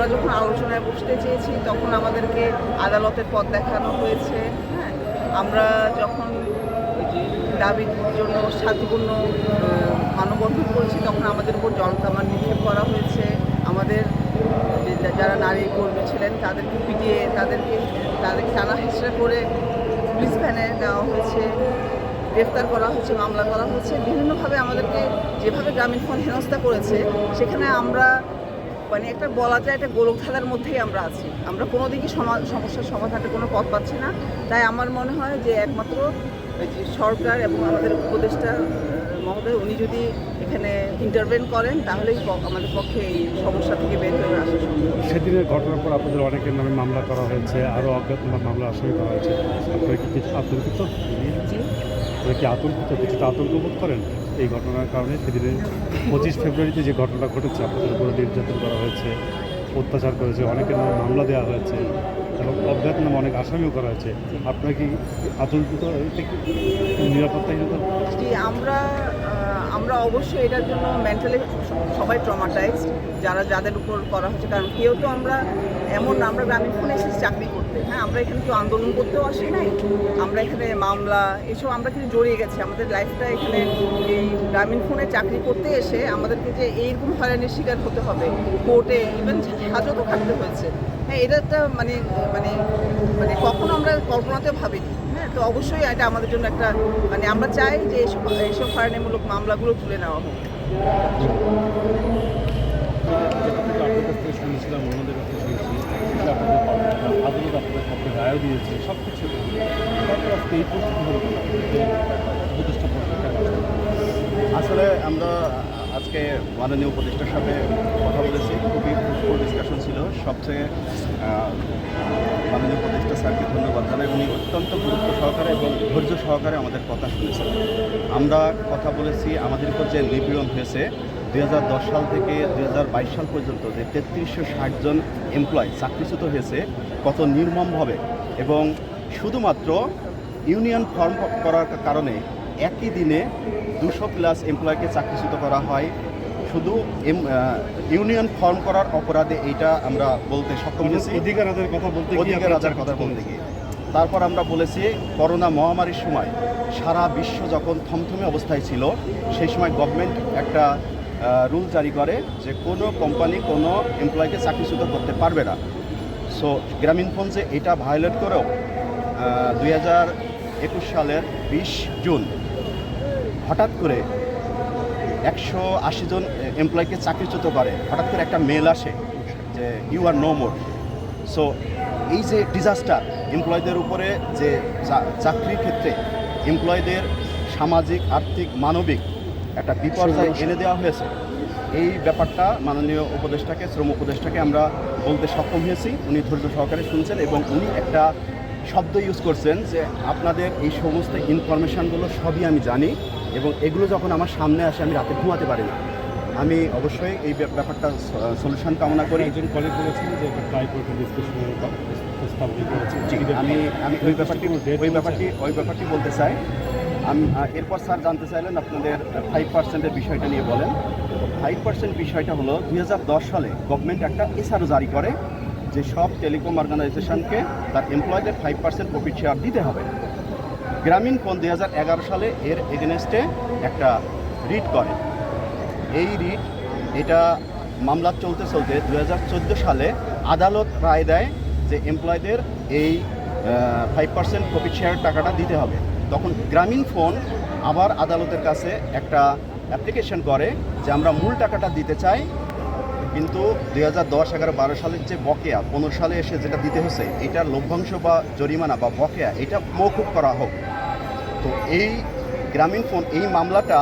আমরা যখন আলোচনায় বসতে চেয়েছি তখন আমাদেরকে আদালতের পথ দেখানো হয়েছে। হ্যাঁ আমরা যখন দাবির জন্য শান্তিপূর্ণ আহ, মানববন্ধন করেছি তখন আমাদের উপর জলকামান নিক্ষেপ করা হয়েছে। আমাদের যারা নারী কর্মী ছিলেন তাদেরকে পিটিয়ে তাদেরকে তাদেরকে টানা হেঁচড়া করে পুলিশ ভ্যানে নেওয়া হয়েছে গ্রেফতার করা হয়েছে মামলা করা হয়েছে। বিভিন্নভাবে আমাদেরকে যেভাবে গ্রামীণ ফোন হেনস্থা করেছে সেখানে আমরা মানে একটা বলা যায় একটা গোলক গোলকধাঁধার মধ্যেই আমরা আছি। আমরা কোনো দিকই সমা- সমস্যার সমাধানের কোনো পথ পাচ্ছি না। তাই আমার মনে হয় যে একমাত্র সরকার এবং আমাদের উপদেষ্টা মহোদয় উনি যদি এখানে ইন্টারভেন করেন তাহলেই আমাদের পক্ষে এই সমস্যা থেকে বের হয়ে আসা সম্ভব। সেদিনের ঘটনার পর আপনাদের অনেকের নামে মামলা করা হয়েছে আরও অজ্ঞাত মামলা আসামি করা হয়েছে। আপনারা কি কিছু আতঙ্কিত জি কি আতঙ্কিত কিছুটা আতঙ্ক বোধ করেন? এই ঘটনার কারণে সেদিনে পঁচিশ ফেব্রুয়ারিতে যে ঘটনা ঘটেছে, আপনাদের উপরে নির্যাতন করা হয়েছে, অত্যাচার করেছে, অনেকের নামে মামলা দেওয়া হয়েছে এবং অজ্ঞাত নামে অনেক আসামিও করা হয়েছে। আপনার কি আতঙ্কিত? নিরাপত্তা নিরাপত্তাহীনতা? আমরা আমরা অবশ্যই এটার জন্য মেন্টালি সবাই ট্রমাটাইজ যারা, যাদের উপর করা হচ্ছে। কারণ কেউ তো আমরা এমন আমরা গ্রামীণ ফোনে এসেছি চাকরি করতে। হ্যাঁ আমরা এখানে কেউ আন্দোলন করতেও আসি নাই। আমরা এখানে মামলা, এসব আমরা কিন্তু জড়িয়ে গেছি। আমাদের লাইফটা এখানে এই গ্রামীণ ফোনে চাকরি করতে এসে আমাদেরকে যে এইরকম হয়রানির শিকার হতে হবে কোর্টে ইভেন হাজতও খাটতে হয়েছে। হ্যাঁ এটা একটা মানে মানে মানে কখনো আমরা কল্পনাতেও ভাবিনি। তো অবশ্যই এটা আমাদের জন্য একটা মানে আমরা চাই যে এইসব এইসব হয়রানিমূলক মামলাগুলো তুলে নেওয়া হোক। শুনেছিলাম দিয়েছে সব কিছু হলো কেন? যে উপদেষ্টা পরিষদ কেন আসলো? আসলে আমরা আজকে মাননীয় উপদেষ্টার সাথে কথা বলেছি। খুবই ফুল ডিসকাশন ছিল। সবচেয়ে মাননীয় উপদেষ্টা স্যারকে ধন্যবাদ জানাই। উনি অত্যন্ত গুরুত্ব সহকারে এবং ধৈর্য সহকারে আমাদের কথা শুনেছেন। আমরা কথা বলেছি, আমাদের উপর যে নিপীড়ন হয়েছে দু হাজার দশ সাল থেকে দু হাজার বাইশ সাল পর্যন্ত যে তেত্রিশশো ষাট জন এমপ্লয় চাকরিচ্যুত হয়েছে, কত নির্মমভাবে এবং শুধুমাত্র ইউনিয়ন ফর্ম করার কারণে একই দিনে দুশো প্লাস এমপ্লয়কে চাকরিচ্যুত করা হয়। শুধু এম- ইউনিয়ন ফর্ম করার অপরাধে এইটা আমরা বলতে সক্ষম হয়েছি। অধিকার আদায়ের কথা বলতে অধিকার আচার কথা বলতে গিয়ে। তারপর আমরা বলেছি করোনা মহামারীর সময় সারা বিশ্ব যখন থমথমে অবস্থায় ছিল সেই সময় গভর্নমেন্ট একটা রুল জারি করে যে কোনো কোম্পানি কোনো এমপ্লয়কে চাকরিচ্যুত করতে পারবে না। সো গ্রামীণ ফোনসে এটা ভায়োলেট করেও দুই হাজার একুশ সালের বিশ জুন হঠাৎ করে একশো আশি জন এমপ্লয়কে চাকরিচ্যুত করে হঠাৎ করে একটা মেল আসে যে you are no more so এই যে ডিজাস্টার এমপ্লয়দের উপরে যে চাকরির ক্ষেত্রে এমপ্লয়দের সামাজিক আর্থিক মানবিক একটা বিপর্যয় এনে দেওয়া হয়েছে। এই ব্যাপারটা মাননীয় উপদেষ্টাকে শ্রম উপদেষ্টাকে আমরা বলতে সক্ষম হয়েছি। উনি ধৈর্য সহকারে শুনছেন এবং উনি একটা শব্দ ইউজ করছেন যে আপনাদের এই সমস্ত ইনফরমেশানগুলো সবই আমি জানি। এবং এগুলো যখন আমার সামনে আসে আমি রাতে ঘুমাতে পারি না। আমি অবশ্যই এই ব্যাপ- ব্যাপারটা সলিউশন কামনা করি। একজন কলেজ বলেছেন যে ডিসকাশনের করেছে জি, আমি আমি ওই ব্যাপারটি ওই ব্যাপারটি ওই ব্যাপারটি বলতে চাই। আমি এরপর স্যার জানতে চাইলেন আপনাদের ফাইভ পার্সেন্টের বিষয়টা নিয়ে বলেন। ফাইভ পার্সেন্ট বিষয়টা হলো দুই হাজার দশ সালে গভর্নমেন্ট একটা এসআরও জারি করে যে সব টেলিকম অর্গানাইজেশনকে তার এমপ্লয়দের ফাইভ পার্সেন্ট প্রফিট শেয়ার দিতে হবে। গ্রামীণ ফোন দুই হাজার এগারো সালে এর এগেনস্টে একটা রিট করে। এই রিট, এটা মামলা চলতে চলতে দু হাজার চোদ্দ সালে আদালত রায় দেয় যে এমপ্লয়দের এই ফাইভ পার্সেন্ট প্রফিট শেয়ার টাকাটা দিতে হবে। তখন গ্রামীণ ফোন আবার আদালতের কাছে একটা অ্যাপ্লিকেশন করে যে আমরা মূল টাকাটা দিতে চাই কিন্তু দুই হাজার দশ, এগারো, বারো সালের যে বকেয়া, পনেরো সালে এসে যেটা দিতে হয়েছে এটার লভ্যাংশ বা জরিমানা বা বকেয়া, এটা মৌকুব করা হোক। তো এই গ্রামীণ ফোন, এই মামলাটা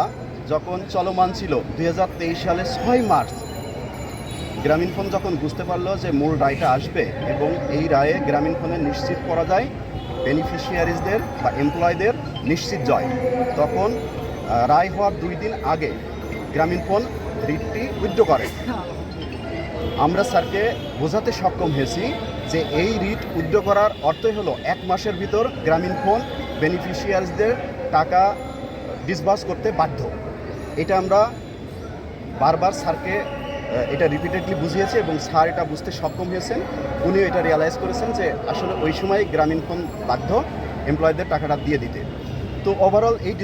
যখন চলমান ছিল দুই সালের ছয় মার্চ, গ্রামীণ ফোন যখন বুঝতে পারল যে মূল রায়টা আসবে এবং এই রায়ে গ্রামীণ ফোনে নিশ্চিত করা যায় বেনিফিশিয়ারিজদের বা এমপ্লয়দের নিশ্চিত জয়। তখন রায় হওয়ার দুই দিন আগে গ্রামীণ ফোন রিটটি উইথড্র করে। আমরা স্যারকে বোঝাতে সক্ষম হয়েছি যে এই রিট উইথড্র করার অর্থই হলো এক মাসের ভিতর গ্রামীণ ফোন বেনিফিশিয়ারিজদের টাকা ডিসবার্স করতে বাধ্য। এটা আমরা বারবার স্যারকে এটা রিপিটেডলি বুঝিয়েছে এবং স্যার এটা বুঝতে সক্ষম হয়েছেন। উনিও এটা রিয়ালাইজ করেছেন যে আসলে ওই সময় গ্রামীণ ফোন বাধ্য এমপ্লয়ীদের টাকাটা দিয়ে দিতে। তো ওভারঅল এই